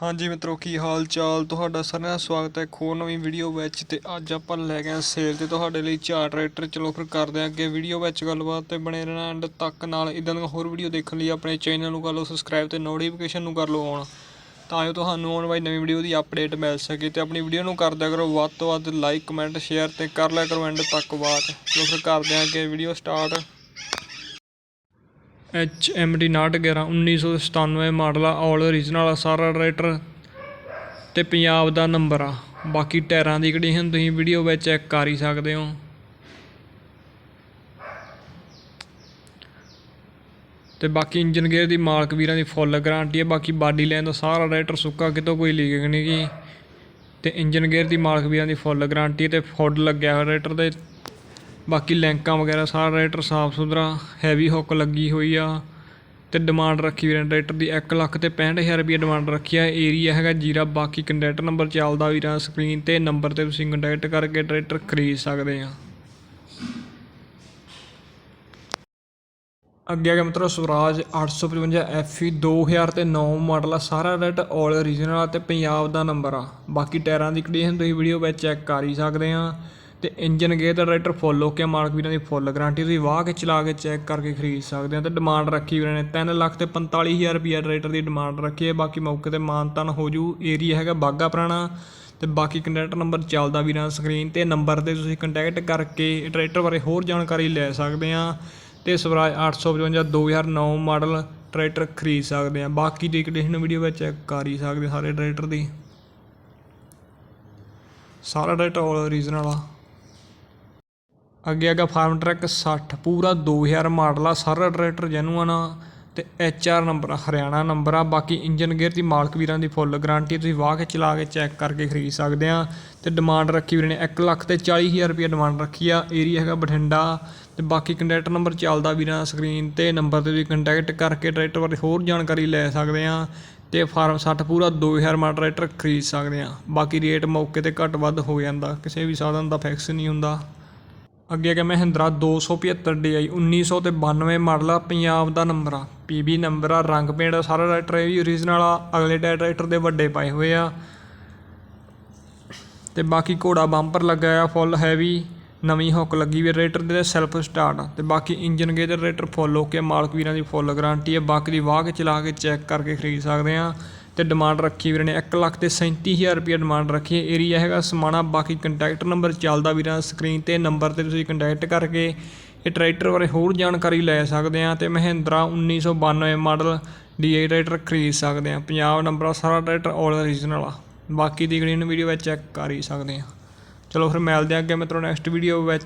ਹਾਂਜੀ ਮਿੱਤਰੋ, ਕੀ ਹਾਲ ਚਾਲ ਤੁਹਾਡਾ ਸਾਰਿਆਂ ਦਾ ਸਵਾਗਤ ਹੈ ਖੋ ਨਵੀਂ ਵੀਡੀਓ ਵਿੱਚ ਤੇ ਅੱਜ ਆਪਾਂ ਲੈ ਗਏ ਸੇਲ ਤੇ ਤੁਹਾਡੇ ਲਈ ਚਾਰ ਟਰੈਕਟਰ। ਚਲੋ ਫਿਰ ਕਰਦੇ ਹਾਂ ਅੱਗੇ ਵੀਡੀਓ ਵਿੱਚ ਗੱਲਬਾਤ ਤੇ ਬਣੇ ਰਹਿਣਾ ਐਂਡ ਤੱਕ ਨਾਲ ਇਦਾਂ ਦੀਆਂ ਹੋਰ ਵੀਡੀਓ ਦੇਖਣ ਲਈ ਆਪਣੇ ਚੈਨਲ ਨੂੰ ਕਰ ਲਓ ਸਬਸਕ੍ਰਾਈਬ ਤੇ ਨੋਟੀਫਿਕੇਸ਼ਨ ਨੂੰ ਕਰ ਲਓ ਔਨ ਤਾਂ ਜੋ ਤੁਹਾਨੂੰ ਆਉਣ ਵਾਲੀ ਨਵੀਂ ਵੀਡੀਓ ਦੀ ਅਪਡੇਟ ਮਿਲ ਸਕੇ ਤੇ ਆਪਣੀ ਵੀਡੀਓ ਨੂੰ ਕਰਦਿਆ ਕਰੋ ਵੱਧ ਤੋਂ ਵੱਧ ਲਾਈਕ ਕਮੈਂਟ ਸ਼ੇਅਰ ਤੇ ਕਰ ਲਿਆ ਕਰੋ ਐਂਡ ਤੱਕ ਬਾਤ। ਚਲੋ ਫਿਰ ਕਰਦੇ ਹਾਂ ਅੱਗੇ video start H M D 911 1997 model ਆ ਆਲ ਓਰੀਜਨਲ ਆ, ਸਾਰਾ ਟਰੈਕਟਰ ਤੇ ਪੰਜਾਬ ਦਾ ਨੰਬਰ ਆ। ਬਾਕੀ ਟਾਇਰਾਂ ਦੀ ਕੰਡੀਸ਼ਨ ਤੁਸੀਂ ਵੀਡੀਓ ਵਿੱਚ ਚੈੱਕ ਕਰ ਹੀ ਸਕਦੇ ਹੋ। ਤੇ ਬਾਕੀ ਇੰਜਨ ਗੇਅਰ ਦੀ ਮਾਲਕ ਵੀਰਾਂ ਦੀ ਫੁੱਲ ਗਾਰੰਟੀ ਹੈ ਬਾਕੀ ਬਾਡੀ ਲਾਈਨ ਦਾ ਸਾਰਾ ਰਾਈਟਰ ਸੁੱਕਾ, ਕਿਤੋਂ ਕੋਈ ਲੀਕ ਨਹੀਂ ਗਈ ਤੇ ਇੰਜਨ ਗੇਅਰ ਦੀ ਮਾਲਕ ਵੀਰਾਂ ਦੀ ਫੁੱਲ ਗਾਰੰਟੀ ਤੇ ਫੁੱਡ ਲੱਗਿਆ ਹੋਇਆ ਰਾਈਟਰ ਦੇ। ਬਾਕੀ ਲੈਂਕਾਂ ਵਗੈਰਾ ਸਾਰਾ ਟਰੈਕਟਰ ਸਾਫ਼ ਸੁਥਰਾ ਹੈਵੀ ਹੁੱਕ ਲੱਗੀ ਹੋਈ ਆ ਤੇ ਡਿਮਾਂਡ ਰੱਖੀ ਵੀਰਾਂ ਟਰੈਕਟਰ ਦੀ 1 ਲੱਖ ਤੇ 65000 ਰੁਪਏ ਡਿਮਾਂਡ ਰੱਖੀ ਆ। ਏਰੀਆ ਹੈਗਾ ਜੀਰਾ, ਬਾਕੀ ਕੰਟੈਕਟ ਨੰਬਰ ਚੱਲਦਾ ਵੀਰਾਂ ਸਕਰੀਨ ਤੇ। ਨੰਬਰ ਤੇ ਤੁਸੀਂ ਕੰਟੈਕਟ ਕਰਕੇ ਟਰੈਕਟਰ ਖਰੀਦ ਸਕਦੇ ਆ। ਅੱਗੇ ਆ ਗਿਆ ਮਿੱਤਰੋ ਸਵਰਾਜ 855 FE 2009 ਮਾਡਲ ਆ। ਸਾਰਾ ਰੈਡ ਆਲ ਓਰੀਜਨਲ ਆ ਤੇ ਪੰਜਾਬ ਦਾ ਨੰਬਰ ਆ। ਬਾਕੀ ਟਾਇਰਾਂ ਦੀ ਕੰਡੀਸ਼ਨ ਤੁਸੀਂ ਵੀਡੀਓ ਵਿੱਚ ਚੈੱਕ ਕਰ ਹੀ ਸਕਦੇ ਆ। ਤੇ ਇੰਜਨ ਗੇਅਰ ਦਾ ਟਰੈਕਟਰ ਫੁੱਲ ਹੋ ਕੇ ਮਾਲਕ ਵੀਰਾਂ ਦੀ ਫੁੱਲ ਗਾਰੰਟੀ, ਤੁਸੀਂ ਵਾਹ ਕੇ ਚਲਾ ਕੇ ਚੈੱਕ ਕਰਕੇ ਖਰੀਦ ਸਕਦੇ ਆ ਤੇ ਡਿਮਾਂਡ ਰੱਖੀ ਵੀਰਾਂ ਨੇ। 3 ਲੱਖ ਤੇ 45000 ਰੁਪਏ ਟਰੈਕਟਰ ਦੀ ਡਿਮਾਂਡ ਰੱਖੀ ਹੈ। ਬਾਕੀ ਮੌਕੇ ਤੇ ਮਾਨਤਨ ਹੋ ਜੂ। ਏਰੀਆ ਹੈਗਾ ਬਾਗਾ ਪੁਰਾਣਾ ਤੇ ਬਾਕੀ ਕੰਟੈਕਟ ਨੰਬਰ ਚੱਲਦਾ ਵੀਰਾਂ ਸਕਰੀਨ ਤੇ। ਨੰਬਰ ਤੇ ਤੁਸੀਂ ਕੰਟੈਕਟ ਕਰਕੇ ਟਰੈਕਟਰ ਬਾਰੇ ਹੋਰ ਜਾਣਕਾਰੀ ਲੈ ਸਕਦੇ ਆ ਤੇ ਸਵਰਾਜ 855 2009 ਮਾਡਲ ਟਰੈਕਟਰ ਖਰੀਦ ਸਕਦੇ ਆ ਬਾਕੀ ਦੀ ਕੰਡੀਸ਼ਨ ਵੀਡੀਓ ਵਿੱਚ ਚੈੱਕ ਕਰ ਹੀ ਸਕਦੇ ਸਾਰੇ ਟਰੈਕਟਰ ਦੀ। ਸਾਰਾ ਟਰੈਕਟਰ ਆਲ ਰੀਜ਼ਨ ਵਾਲਾ ਅੱਗੇ ਹੈਗਾ ਫਾਰਮ ਟਰੈਕ 60 ਪੂਰਾ 2000 ਮਾਡਲ ਆ, ਸਾਰਾ ਟਰੈਕਟਰ ਜੈਨੂਅਨ ਆ ਤੇ H R number Haryana number ਆ, ਬਾਕੀ ਇੰਜਨ ਗੇਅਰ ਦੀ ਮਾਲਕ ਵੀਰਾਂ ਦੀ ਫੁੱਲ ਗਾਰੰਟੀ ਤੁਸੀਂ ਵਾਹ ਕੇ ਚਲਾ ਕੇ ਚੈੱਕ ਕਰਕੇ ਖਰੀਦ ਸਕਦੇ ਆ ਤੇ ਡਿਮਾਂਡ ਰੱਖੀ ਵੀਰੇ ਨੇ 1 ਲੱਖ ਤੇ 40000 ਰੁਪਏ ਡਿਮਾਂਡ ਰੱਖੀ ਆ ਏਰੀਆ ਹੈਗਾ ਬਠਿੰਡਾ ਤੇ ਬਾਕੀ ਕੰਟੈਕਟ ਨੰਬਰ ਚੱਲਦਾ ਵੀਰਾਂ ਸਕਰੀਨ ਤੇ ਨੰਬਰ ਤੇ ਤੁਸੀਂ ਕੰਟੈਕਟ ਕਰਕੇ ਟਰੈਕਟਰ ਬਾਰੇ ਹੋਰ ਜਾਣਕਾਰੀ ਲੈ ਸਕਦੇ ਆ ਤੇ ਫਾਰਮ 60 ਪੂਰਾ 2000 ਮਾਡਲ ਟਰੈਕਟਰ ਖਰੀਦ ਸਕਦੇ ਆ, ਬਾਕੀ ਰੇਟ ਮੌਕੇ ਤੇ ਘੱਟ ਵੱਧ ਹੋ ਜਾਂਦਾ, ਕਿਸੇ ਵੀ ਸਾਧਨ ਦਾ ਫਿਕਸ ਨਹੀਂ ਹੁੰਦਾ। ਅੱਗੇ ਅੱਗੇ ਮਹਿੰਦਰਾ 275 DI 1900 ਤੇ 92 ਮਾਡਲ ਆ ਪੰਜਾਬ ਦਾ ਨੰਬਰ ਆ। PB ਨੰਬਰ ਆ ਰੰਗ ਪੇਂਟ ਆ, ਸਾਰਾ ਟਰੈਕਟਰ ਇਹ ਵੀ ਓਰੀਜਨਲ ਆ ਅਗਲੇ ਟਾਇਰ ਟਰੈਕਟਰ ਦੇ ਵੱਡੇ ਪਾਏ ਹੋਏ ਆ। ਤੇ ਬਾਕੀ ਘੋੜਾ ਬੰਪਰ ਲੱਗਾ ਆ ਫੁੱਲ ਹੈਵੀ ਨਵੀਂ ਹੁੱਕ ਲੱਗੀ ਵੀ ਟਰੈਕਟਰ ਦੇ ਸੈਲਫ ਸਟਾਰਟ ਤੇ ਬਾਕੀ ਇੰਜਨ ਗੇਅਰ ਤੇ ਟਰੈਕਟਰ ਫੁੱਲ ਹੋ ਕੇ ਮਾਲਕ ਵੀਰਾਂ ਦੀ ਫੁੱਲ ਗਾਰੰਟੀ ਹੈ ਬਾਕੀ ਦੀ ਵਾਹ ਕੇ ਚਲਾ ਕੇ ਚੈੱਕ ਕਰਕੇ ਖਰੀਦ ਸਕਦੇ ਆ। ਤੇ ਡਿਮਾਂਡ ਰੱਖੀ ਵੀਰਾਂ ਨੇ। 1 ਲੱਖ ਤੇ 37000 ਰੁਪਏ ਡਿਮਾਂਡ ਰੱਖੀ ਹੈ। ਏਰੀਆ ਹੈਗਾ ਸਮਾਣਾ। ਬਾਕੀ ਕੰਟੈਕਟ ਨੰਬਰ ਚੱਲਦਾ ਵੀਰਾਂ ਸਕਰੀਨ ਤੇ। ਨੰਬਰ ਤੇ ਤੁਸੀਂ ਕੰਟੈਕਟ ਕਰਕੇ ਇਹ ਟਰੈਕਟਰ ਬਾਰੇ ਹੋਰ ਜਾਣਕਾਰੀ ਲੈ ਸਕਦੇ ਆ ਤੇ ਮਹਿੰਦਰਾ 1992 ਮਾਡਲ ਡੀਏ ਟਰੈਕਟਰ ਖਰੀਦ ਸਕਦੇ ਆ ਪੰਜਾਬ ਨੰਬਰ ਆ ਸਾਰਾ ਟਰੈਕਟਰ ਆਲ ਰੀਜਨਲ ਆ। ਬਾਕੀ ਦੀ ਗ੍ਰੀਨ ਵੀਡੀਓ ਵਿੱਚ ਚੈੱਕ ਕਰ ਹੀ ਸਕਦੇ ਆ ਚਲੋ ਫਿਰ ਮਿਲਦੇ ਆ ਅੱਗੇ। ਮਿੱਤਰੋ ਨੈਕਸਟ ਵੀਡੀਓ ਵਿੱਚ।